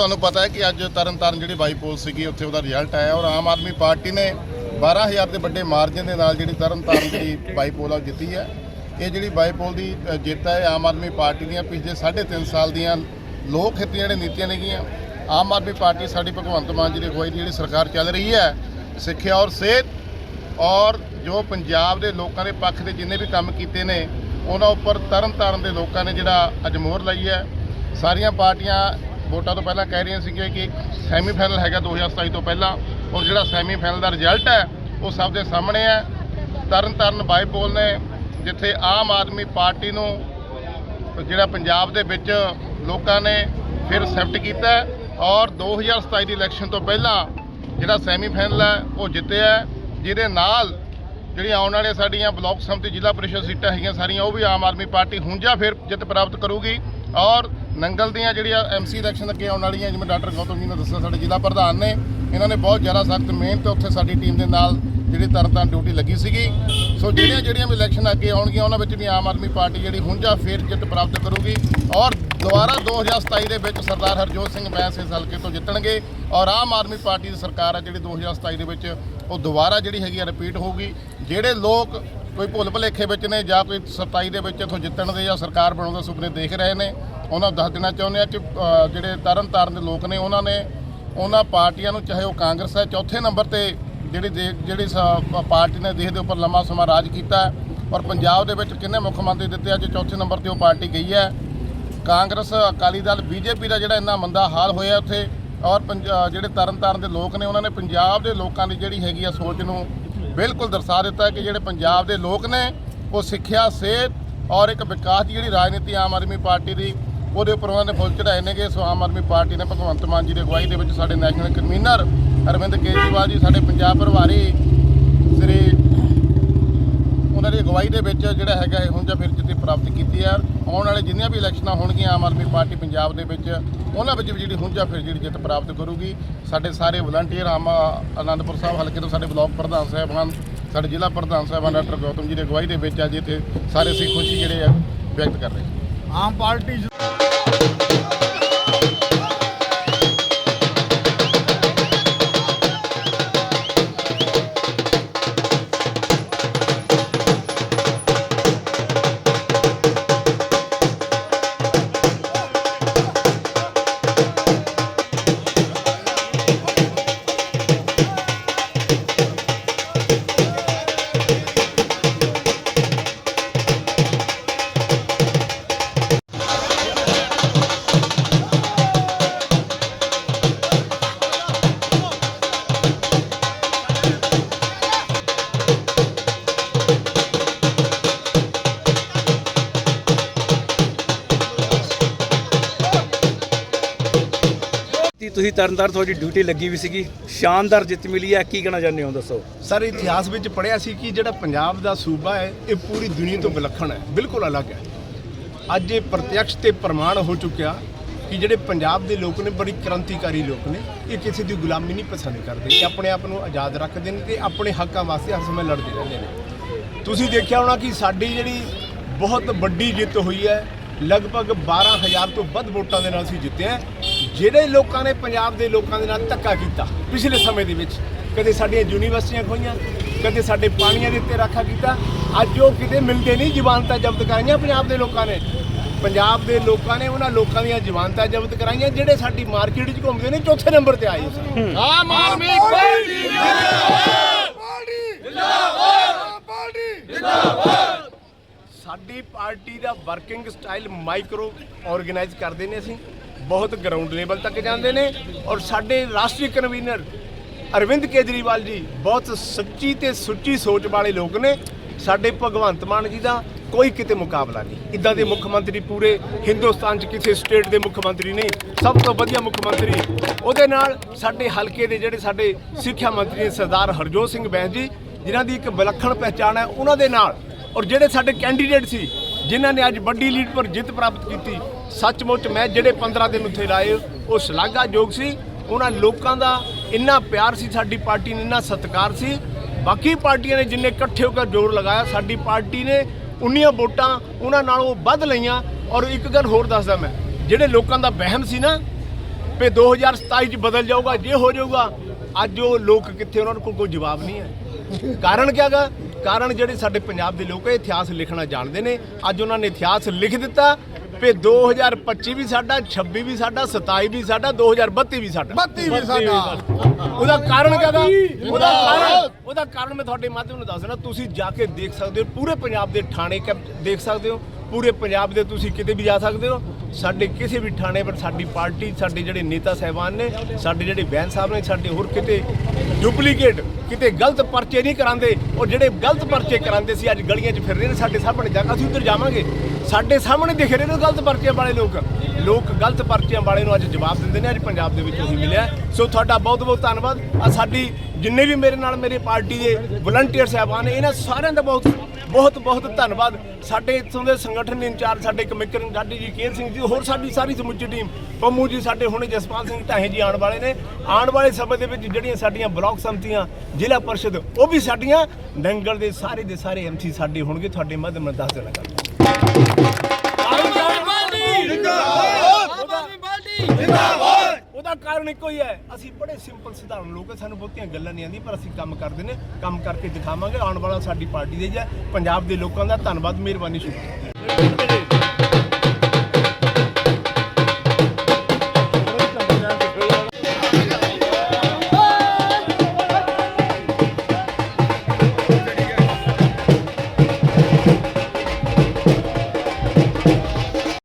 ਤੁਹਾਨੂੰ ਪਤਾ ਹੈ ਕਿ ਅੱਜ ਤਰਨਤਾਰਨ ਜਿਹੜੀ ਬਾਈਪੋਲ ਸੀਗੀ, ਉੱਥੇ ਉਹਦਾ ਰਿਜ਼ਲਟ ਆਇਆ ਔਰ ਆਮ ਆਦਮੀ ਪਾਰਟੀ ਨੇ 12000 ਦੇ ਵੱਡੇ ਮਾਰਜਨ ਦੇ ਨਾਲ ਜਿਹੜੀ ਤਰਨਤਾਰਨ ਦੀ ਬਾਈਪੋਲ ਆ ਉਹ ਜਿੱਤੀ ਹੈ। ਇਹ ਜਿਹੜੀ ਬਾਈਪੋਲ ਦੀ ਜਿੱਤ ਹੈ ਆਮ ਆਦਮੀ ਪਾਰਟੀ ਦੀਆਂ ਪਿਛਲੇ 3.5 ਸਾਲ ਦੀਆਂ ਲੋਕ ਹਿੱਤ ਜਿਹੜੇ ਨੀਤੀਆਂ ਨੇਗੀਆਂ, ਆਮ ਆਦਮੀ ਪਾਰਟੀ ਸਾਡੀ ਭਗਵੰਤ ਮਾਨ ਜੀ ਦੀ ਅਗਵਾਈ ਦੀ ਜਿਹੜੀ ਸਰਕਾਰ ਚੱਲ ਰਹੀ ਹੈ, ਸਿੱਖਿਆ ਔਰ ਸਿਹਤ ਔਰ ਜੋ ਪੰਜਾਬ ਦੇ ਲੋਕਾਂ ਦੇ ਪੱਖ ਦੇ ਜਿੰਨੇ ਵੀ ਕੰਮ ਕੀਤੇ ਨੇ, ਉਹਨਾਂ ਉੱਪਰ ਤਰਨ ਤਾਰਨ ਦੇ ਲੋਕਾਂ ਨੇ ਜਿਹੜਾ ਅੱਜ ਮੋਹਰ ਲਾਈ ਹੈ। ਸਾਰੀਆਂ ਪਾਰਟੀਆਂ ਵੋਟਾਂ ਤੋਂ ਪਹਿਲਾਂ ਕਹਿ ਰਹੀਆਂ ਸੀਗੀਆਂ ਕਿ ਸੈਮੀਫਾਈਨਲ ਹੈਗਾ 2027 ਤੋਂ ਪਹਿਲਾਂ ਔਰ ਜਿਹੜਾ ਸੈਮੀਫਾਈਨਲ ਦਾ ਰਿਜ਼ਲਟ ਹੈ, ਉਹ ਸਭ ਦੇ ਸਾਹਮਣੇ ਹੈ। ਤਰਨ ਤਾਰਨ ਬਾਈਪੋਲ ਨੇ ਜਿੱਥੇ ਆਮ ਆਦਮੀ ਪਾਰਟੀ ਨੂੰ ਜਿਹੜਾ ਪੰਜਾਬ ਦੇ ਵਿੱਚ ਲੋਕਾਂ ਨੇ ਫਿਰ ਐਕਸੈਪਟ ਕੀਤਾ ਹੈ ਔਰ 2027 ਦੀ ਇਲੈਕਸ਼ਨ ਤੋਂ ਪਹਿਲਾਂ ਜਿਹੜਾ ਸੈਮੀਫਾਈਨਲ ਹੈ, ਉਹ ਜਿੱਤਿਆ ਜਿਹਦੇ ਨਾਲ ਜਿਹੜੀਆਂ ਆਉਣ ਵਾਲੀਆਂ ਸਾਡੀਆਂ ਬਲਾਕ ਸੰਮਤੀ ਜ਼ਿਲ੍ਹਾ ਪਰਿਸ਼ਦ ਸੀਟਾਂ ਹੈਗੀਆਂ ਸਾਰੀਆਂ, ਉਹ ਵੀ ਆਮ ਆਦਮੀ ਪਾਰਟੀ ਹੁਣ ਜਾਂ ਫਿਰ ਜਿੱਤ ਪ੍ਰਾਪਤ ਕਰੂਗੀ ਔਰ ਨੰਗਲ ਦੀਆਂ ਜਿਹੜੀਆਂ ਐਮਸੀ ਇਲੈਕਸ਼ਨ ਅੱਗੇ ਆਉਣ ਵਾਲੀਆਂ, ਜਿਵੇਂ ਡਾਕਟਰ ਗੌਤਮ ਜੀ ਨੇ ਦੱਸਿਆ, ਸਾਡੇ ਜ਼ਿਲ੍ਹਾ ਪ੍ਰਧਾਨ ਨੇ, ਇਹਨਾਂ ਨੇ ਬਹੁਤ ਜ਼ਿਆਦਾ ਸਖਤ ਮਿਹਨਤ ਉੱਥੇ ਸਾਡੀ ਟੀਮ ਦੇ ਨਾਲ ਜਿਹੜੀ ਤਰਨਤਾਰਨ ਡਿਊਟੀ ਲੱਗੀ ਸੀਗੀ। ਸੋ ਜਿਹੜੀਆਂ ਜਿਹੜੀਆਂ ਵੀ ਇਲੈਕਸ਼ਨ ਅੱਗੇ ਆਉਣਗੀਆਂ, ਉਹਨਾਂ ਵਿੱਚ ਵੀ ਆਮ ਆਦਮੀ ਪਾਰਟੀ ਜਿਹੜੀ ਹੁੰਜਾ ਫੇਰ ਜਿੱਤ ਪ੍ਰਾਪਤ ਕਰੂਗੀ ਔਰ ਦੁਬਾਰਾ 2027 ਦੇ ਵਿੱਚ ਸਰਦਾਰ ਹਰਜੋਤ ਸਿੰਘ ਬੈਂਸ ਇਸ ਹਲਕੇ ਤੋਂ ਜਿੱਤਣਗੇ ਔਰ ਆਮ ਆਦਮੀ ਪਾਰਟੀ ਦੀ ਸਰਕਾਰ ਹੈ ਜਿਹੜੀ 2027 ਦੇ ਵਿੱਚ ਉਹ ਦੁਬਾਰਾ ਜਿਹੜੀ ਹੈਗੀ ਆ ਰਿਪੀਟ ਹੋਊਗੀ। ਜਿਹੜੇ ਲੋਕ ਕੋਈ ਭੁੱਲ ਭੁਲੇਖੇ ਵਿੱਚ ਨੇ ਜਾਂ ਕੋਈ 27 ਦੇ ਵਿੱਚ ਇਥੋਂ ਜਿੱਤਣ ਦੇ ਜਾਂ ਸਰਕਾਰ ਬਣਾਉਣ ਦੇ ਸੁਪਨੇ ਦੇਖ ਰਹੇ ਨੇ ਉਹਨਾਂ ਨੂੰ ਦੱਸ ਦੇਣਾ ਚਾਹੁੰਦੇ ਆ ਕਿ ਜਿਹੜੇ ਤਰਨ ਤਾਰਨ ਦੇ ਲੋਕ ਨੇ, ਉਹਨਾਂ ਨੇ ਉਹਨਾਂ ਪਾਰਟੀਆਂ ਨੂੰ, ਚਾਹੇ ਉਹ ਕਾਂਗਰਸ ਹੈ, ਚੌਥੇ ਨੰਬਰ ਤੇ ਜਿਹੜੀ ਦੇ- ਜਿਹੜੀ ਸ- ਪਾਰਟੀ ਨੇ ਦੇਸ਼ ਦੇ ਉੱਪਰ ਲੰਮਾ ਸਮਾਂ ਰਾਜ ਕੀਤਾ ਔਰ ਪੰਜਾਬ ਦੇ ਵਿੱਚ ਕਿੰਨੇ ਮੁੱਖ ਮੰਤਰੀ ਦਿੱਤੇ ਅੱਜ ਚੌਥੇ ਨੰਬਰ ਤੇ ਉਹ ਪਾਰਟੀ ਗਈ ਹੈ। ਕਾਂਗਰਸ, ਅਕਾਲੀ ਦਲ, ਬੀਜੇਪੀ ਦਾ ਜਿਹੜਾ ਇੰਨਾ ਮੰਦਾ ਹਾਲ ਹੋਇਆ ਉੱਥੇ ਔਰ ਪੰਜਾ- ਜਿਹੜੇ ਤਰਨਤਾਰਨ ਦੇ ਲੋਕ ਨੇ, ਉਹਨਾਂ ਨੇ ਪੰਜਾਬ ਦੇ ਲੋਕਾਂ ਦੀ ਜਿਹੜੀ ਹੈਗੀ ਆ ਸੋਚ ਨੂੰ ਬਿਲਕੁਲ ਦਰਸਾ ਦਿੱਤਾ ਕਿ ਜਿਹੜੇ ਪੰਜਾਬ ਦੇ ਲੋਕ ਨੇ, ਉਹ ਸਿੱਖਿਆ, ਸਿਹਤ ਔਰ ਇੱਕ ਵਿਕਾਸ ਦੀ ਜਿਹੜੀ ਰਾਜਨੀਤੀ ਆਮ ਆਦਮੀ ਪਾਰਟੀ ਦੀ ਉਹਦੇ ਉੱਪਰ ਉਹਨਾਂ ਨੇ ਫੁੱਲ ਚੜਾਏ ਨੇਗੇ, ਸੋ ਆਮ ਆਦਮੀ ਪਾਰਟੀ ਨੇ ਭਗਵੰਤ ਮਾਨ ਜੀ ਦੀ ਅਗਵਾਈ ਦੇ ਵਿੱਚ ਸਾਡੇ ਨੈਸ਼ਨਲ ਕਨਵੀਨਰ ਅਰਵਿੰਦ ਕੇਜਰੀਵਾਲ ਜੀ, ਸਾਡੇ ਪੰਜਾਬ ਪ੍ਰਭਾਰੀ ਸ੍ਰੀ ਉਹਨਾਂ ਦੀ ਅਗਵਾਈ ਦੇ ਵਿੱਚ ਜਿਹੜਾ ਹੈਗਾ ਇਹ ਹੁਣ ਜਾਂ ਫਿਰ ਜਿੱਤੇ ਪ੍ਰਾਪਤ ਕੀਤੀ ਹੈ। ਆਉਣ ਵਾਲੇ ਜਿੰਨੀਆਂ ਵੀ ਇਲੈਕਸ਼ਨਾਂ ਹੋਣਗੀਆਂ ਆਮ ਆਦਮੀ ਪਾਰਟੀ ਪੰਜਾਬ ਦੇ ਵਿੱਚ, ਉਹਨਾਂ ਵਿੱਚ ਵੀ ਜਿਹੜੀ ਹੁਣ ਜਾਂ ਫਿਰ ਜਿਹੜੀ ਜਿੱਤ ਪ੍ਰਾਪਤ ਕਰੂਗੀ। ਸਾਡੇ ਸਾਰੇ ਵਲੰਟੀਅਰ ਆਮ ਆਨੰਦਪੁਰ ਸਾਹਿਬ ਹਲਕੇ ਤੋਂ ਸਾਡੇ ਬਲਾਕ ਪ੍ਰਧਾਨ ਸਾਹਿਬ ਹਨ ਸਾਡੇ ਜ਼ਿਲ੍ਹਾ ਪ੍ਰਧਾਨ ਸਾਹਿਬਾਨ ਡਾਕਟਰ ਗੌਤਮ ਜੀ ਦੀ ਅਗਵਾਈ ਦੇ ਵਿੱਚ ਅੱਜ ਇੱਥੇ ਸਾਰੇ ਅਸੀਂ ਖੁਸ਼ੀ ਜਿਹੜੇ ਆ ਵਿਅਕਤ ਕਰ ਰਹੇ ਆਮ ਪਾਰਟੀ ਤੁਸੀਂ ਤਰਨਤਾਰਨ ਤੁਹਾਡੀ ਡਿਊਟੀ ਲੱਗੀ ਵੀ ਸੀਗੀ, ਸ਼ਾਨਦਾਰ ਜਿੱਤ ਮਿਲੀ ਹੈ, ਕੀ ਕਹਿਣਾ ਚਾਹੁੰਦੇ ਹੋ, ਦੱਸੋ? ਸਰ, ਇਤਿਹਾਸ ਵਿੱਚ ਪੜਿਆ ਸੀ ਕਿ ਜਿਹੜਾ ਪੰਜਾਬ ਦਾ ਸੂਬਾ ਹੈ, ਇਹ ਪੂਰੀ ਦੁਨੀਆ ਤੋਂ ਵਿਲੱਖਣ ਹੈ, ਬਿਲਕੁਲ ਅਲੱਗ ਹੈ। ਅੱਜ ਇਹ ਪ੍ਰਤੱਖ ਤੇ ਪ੍ਰਮਾਣ ਹੋ ਚੁੱਕਿਆ ਕਿ ਜਿਹੜੇ ਪੰਜਾਬ ਦੇ ਲੋਕ ਨੇ, ਬੜੀ ਕ੍ਰਾਂਤੀਕਾਰੀ ਲੋਕ ਨੇ, ਇਹ ਕਿਸੇ ਦੀ ਗੁਲਾਮੀ ਨਹੀਂ ਪਸੰਦ ਕਰਦੇ, ਇਹ ਆਪਣੇ ਆਪ ਨੂੰ ਆਜ਼ਾਦ ਰੱਖਦੇ ਨੇ ਤੇ ਆਪਣੇ ਹੱਕਾਂ ਵਾਸਤੇ ਹਰ ਸਮੇਂ ਲੜਦੇ ਰਹਿੰਦੇ ਨੇ। ਤੁਸੀਂ ਦੇਖਿਆ ਹੋਣਾ ਕਿ ਸਾਡੀ ਜਿਹੜੀ ਬਹੁਤ ਵੱਡੀ ਜਿੱਤ ਹੋਈ ਹੈ ਲਗਭਗ 12000 ਤੋਂ ਵੱਧ ਵੋਟਾਂ ਦੇ ਨਾਲ ਅਸੀਂ ਜਿੱਤਿਆ ਜਿਹੜੇ ਲੋਕਾਂ ਨੇ ਪੰਜਾਬ ਦੇ ਲੋਕਾਂ ਦੇ ਨਾਲ ਧੱਕਾ ਕੀਤਾ ਪਿਛਲੇ ਸਮੇਂ ਦੇ ਵਿੱਚ, ਕਦੇ ਸਾਡੀਆਂ ਯੂਨੀਵਰਸਿਟੀਆਂ ਖੋਈਆਂ, ਕਦੇ ਸਾਡੇ ਪਾਣੀਆਂ ਦੇ ਉੱਤੇ ਰਾਖਾ ਕੀਤਾ, ਅੱਜ ਉਹ ਕਿਤੇ ਮਿਲਦੇ ਨਹੀਂ ਜ਼ਮਾਨਤਾਂ ਜ਼ਬਤ ਕਰਾਈਆਂ ਪੰਜਾਬ ਦੇ ਲੋਕਾਂ ਨੇ। ਪੰਜਾਬ ਦੇ ਲੋਕਾਂ ਨੇ ਉਹਨਾਂ ਲੋਕਾਂ ਦੀਆਂ ਜ਼ਮਾਨਤਾਂ ਜ਼ਬਤ ਕਰਾਈਆਂ, ਜਿਹੜੇ ਸਾਡੀ ਮਾਰਕੀਟ 'ਚ ਘੁੰਮਦੇ ਨੇ, ਚੌਥੇ ਨੰਬਰ ਤੇ ਆਏ। ਸਨ ਆਮ ਆਦਮੀ ਪਾਰਟੀ ਸਾਡੀ ਪਾਰਟੀ ਦਾ ਵਰਕਿੰਗ ਸਟਾਈਲ ਮਾਈਕਰੋ ਆਰਗੇਨਾਈਜ਼ ਕਰਦੇ ਨੇ ਅਸੀਂ, ਬਹੁਤ ਗਰਾਊਂਡ ਲੈਵਲ ਤੱਕ ਜਾਂਦੇ ਨੇ ਔਰ ਸਾਡੇ ਰਾਸ਼ਟਰੀ ਕਨਵੀਨਰ ਅਰਵਿੰਦ ਕੇਜਰੀਵਾਲ ਜੀ ਬਹੁਤ ਸੱਚੀ ਤੇ ਸੁੱਚੀ ਸੋਚ ਵਾਲੇ ਲੋਕ ਨੇ, ਸਾਡੇ ਭਗਵੰਤ ਮਾਨ ਜੀ ਦਾ ਕੋਈ ਕਿਤੇ ਮੁਕਾਬਲਾ ਨਹੀਂ। ਇਦਾਂ ਦੇ ਮੁੱਖ ਮੰਤਰੀ ਪੂਰੇ ਹਿੰਦੁਸਤਾਨ 'ਚ ਕਿਸੇ ਸਟੇਟ ਦੇ ਮੁੱਖ ਮੰਤਰੀ ਨਹੀਂ, ਸਭ ਤੋਂ ਵਧੀਆ ਮੁੱਖ ਮੰਤਰੀ। ਉਹਦੇ ਨਾਲ ਸਾਡੇ ਹਲਕੇ ਦੇ ਜਿਹੜੇ ਸਾਡੇ ਸਿੱਖਿਆ ਮੰਤਰੀ ਨੇ ਸਰਦਾਰ ਹਰਜੋਤ ਸਿੰਘ ਬੈਂਸ ਜੀ, ਜਿਨ੍ਹਾਂ ਦੀ ਇੱਕ ਵਿਲੱਖਣ ਪਹਿਚਾਣ ਹੈ, ਉਹਨਾਂ ਦੇ ਨਾਲ ਔਰ ਜਿਹੜੇ ਸਾਡੇ ਕੈਂਡੀਡੇਟ ਸੀ, ਜਿਨ੍ਹਾਂ ਨੇ ਅੱਜ ਵੱਡੀ ਲੀਡ ਪਰ ਜਿੱਤ ਪ੍ਰਾਪਤ ਕੀਤੀ, ਸੱਚਮੁੱਚ ਮੈਂ ਜਿਹੜੇ 15 ਦਿਨ ਉੱਥੇ ਲਾਏ, ਉਹ ਸ਼ਲਾਘਾਯੋਗ ਸੀ। ਉਹਨਾਂ ਲੋਕਾਂ ਦਾ ਇੰਨਾ ਪਿਆਰ ਸੀ, ਸਾਡੀ ਪਾਰਟੀ ਨੇ ਇੰਨਾ ਸਤਿਕਾਰ ਸੀ। ਬਾਕੀ ਪਾਰਟੀਆਂ ਨੇ ਜਿੰਨੇ ਇਕੱਠੇ ਹੋ ਕੇ ਜ਼ੋਰ ਲਗਾਇਆ, ਸਾਡੀ ਪਾਰਟੀ ਨੇ ਉਨੀਆਂ ਵੋਟਾਂ ਉਹਨਾਂ ਨਾਲੋਂ ਵੱਧ ਲਈਆਂ। ਔਰ ਇੱਕ ਗੱਲ ਹੋਰ ਦੱਸਦਾ ਮੈਂ, ਜਿਹੜੇ ਲੋਕਾਂ ਦਾ ਵਹਿਮ ਸੀ ਨਾ, ਵੀ 2027 ਚ ਬਦਲ ਜਾਊਗਾ, ਜੇ ਹੋ ਜਾਊਗਾ, ਅੱਜ ਉਹ ਲੋਕ ਕਿੱਥੇ, ਉਹਨਾਂ ਕੋਲ ਕੋਈ ਜਵਾਬ ਨਹੀਂ ਹੈ। ਕਾਰਨ ਕੀ ਹੈਗਾ? ਕਾਰਨ ਜਿਹੜੇ ਸਾਡੇ ਪੰਜਾਬ ਦੇ ਲੋਕ ਇਹ ਇਤਿਹਾਸ ਲਿਖਣਾ ਜਾਣਦੇ ਨੇ। ਅੱਜ ਉਹਨਾਂ ਨੇ ਇਤਿਹਾਸ ਲਿਖ ਦਿੱਤਾ ਵੀ 2025 ਵੀ ਸਾਡਾ 26 ਵੀ ਸਾਡਾ 27 ਵੀ ਸਾਡਾ। 2032 ਵੀ ਸਾਡਾ। 32 ਵੀ ਸਾਡਾ। ਉਹਦਾ ਕਾਰਨ ਕਿਹਦਾ? ਉਹਦਾ ਕਾਰਨ ਉਹਦਾ ਕਾਰਨ ਮੈਂ ਤੁਹਾਡੇ ਮਾਧਿਅਮ ਨੂੰ ਦੱਸਣਾ ਤੁਸੀਂ ਜਾ ਕੇ ਦੇਖ ਸਕਦੇ ਹੋ ਪੂਰੇ ਪੰਜਾਬ ਦੇ ਥਾਣੇ ਦੇਖ ਸਕਦੇ ਹੋ ਪੂਰੇ ਪੰਜਾਬ ਦੇ ਤੁਸੀਂ ਕਿਤੇ ਵੀ ਜਾ ਸਕਦੇ ਹੋ। ਸਾਡੇ ਕਿਸੇ ਵੀ ਥਾਣੇ ਪਰ ਸਾਡੀ ਪਾਰਟੀ, ਸਾਡੇ ਜਿਹੜੇ ਨੇਤਾ ਸਹਿਬਾਨ ਨੇ, ਸਾਡੇ ਜਿਹੜੇ ਬੈਨ ਸਾਹਿਬ ਨੇ, ਸਾਡੇ ਹੋਰ ਕਿਤੇ ਡੁਪਲੀਕੇਟ ਕਿਤੇ ਗਲਤ ਪਰਚੇ ਨਹੀਂ ਕਰਾਉਂਦੇ। ਔਰ ਜਿਹੜੇ ਗਲਤ ਪਰਚੇ ਕਰਾਉਂਦੇ ਸੀ, ਅੱਜ ਗਲੀਆਂ 'ਚ ਫਿਰ ਰਹੇ ਨੇ, ਸਾਡੇ ਸਾਹਮਣੇ ਜਾ ਕੇ ਅਸੀਂ ਉੱਧਰ ਜਾਵਾਂਗੇ। ਸਾਡੇ ਸਾਹਮਣੇ ਦਿਖ ਰਹੇ ਨੇ ਗਲਤ ਪਰਚੇ ਵਾਲੇ ਲੋਕ। ਲੋਕ ਗਲਤ ਪਰਚਿਆਂ ਵਾਲੇ ਨੂੰ ਅੱਜ ਜਵਾਬ ਦਿੰਦੇ ਨੇ, ਅੱਜ ਪੰਜਾਬ ਦੇ ਵਿੱਚ ਉਹੀ ਮਿਲਿਆ। ਸੋ ਤੁਹਾਡਾ ਬਹੁਤ ਬਹੁਤ ਧੰਨਵਾਦ। ਆ ਸਾਡੀ ਜਿੰਨੇ ਵੀ ਮੇਰੇ ਨਾਲ ਮੇਰੇ ਪਾਰਟੀ ਦੇ ਵਲੰਟੀਅਰ ਸਾਹਿਬਾਨ ਨੇ, ਇਹਨਾਂ ਸਾਰਿਆਂ ਦਾ ਬਹੁਤ ਬਹੁਤ ਬਹੁਤ ਧੰਨਵਾਦ। ਸਾਡੇ ਇੱਥੋਂ ਦੇ ਸੰਗਠਨ ਇੰਚਾਰਜ, ਸਾਡੇ ਕਮਿਸ਼ਨਰ ਡਾਡੀ ਜੀ ਕੇਰ ਸਿੰਘ ਜੀ, ਹੋਰ ਸਾਡੀ ਸਾਰੀ ਸਮੁੱਚੀ ਟੀਮ, ਪੰਮੂ ਜੀ ਸਾਡੇ ਹੁਣੇ ਜਸਪਾਲ ਸਿੰਘ ਢਾਹੇ ਜੀ ਆਉਣ ਵਾਲੇ ਨੇ। ਆਉਣ ਵਾਲੇ ਸਮੇਂ ਦੇ ਵਿੱਚ ਜਿਹੜੀਆਂ ਸਾਡੀਆਂ ਬਲਾਕ ਸੰਮਤੀਆਂ, ਜ਼ਿਲ੍ਹਾ ਪਰਿਸ਼ਦ, ਉਹ ਵੀ ਸਾਡੀਆਂ ਨੰਗਲ ਦੇ ਸਾਰੇ ਦੇ ਸਾਰੇ ਐਮਸੀ ਸਾਡੇ ਹੋਣਗੇ। ਤੁਹਾਡੇ ਮਾਧਿਅਮ ਨਾਲ ਦੱਸ ਦੇਣਾ ਗੱਲ। ਉਹਦਾ ਕਾਰਨ ਇੱਕੋ ਹੀ ਹੈ। ਅਸੀਂ ਬੜੇ ਸਿੰਪਲ ਸਧਾਰਨ ਲੋਕ ਹਾਂ, ਸਾਨੂੰ ਬਹੁਤੀਆਂ ਗੱਲਾਂ ਨਹੀਂ ਆਉਂਦੀਆਂ, ਪਰ ਅਸੀਂ ਕੰਮ ਕਰਦੇ ਨੇ, ਕੰਮ ਕਰਕੇ ਦਿਖਾਵਾਂਗੇ। ਆਉਣ ਵਾਲਾ ਸਾਡੀ ਪਾਰਟੀ ਦੇ ਹੈ। ਪੰਜਾਬ ਦੇ ਲੋਕਾਂ ਦਾ ਧੰਨਵਾਦ, ਮਿਹਰਬਾਨੀ, ਸ਼ੁਕਰੀਆ।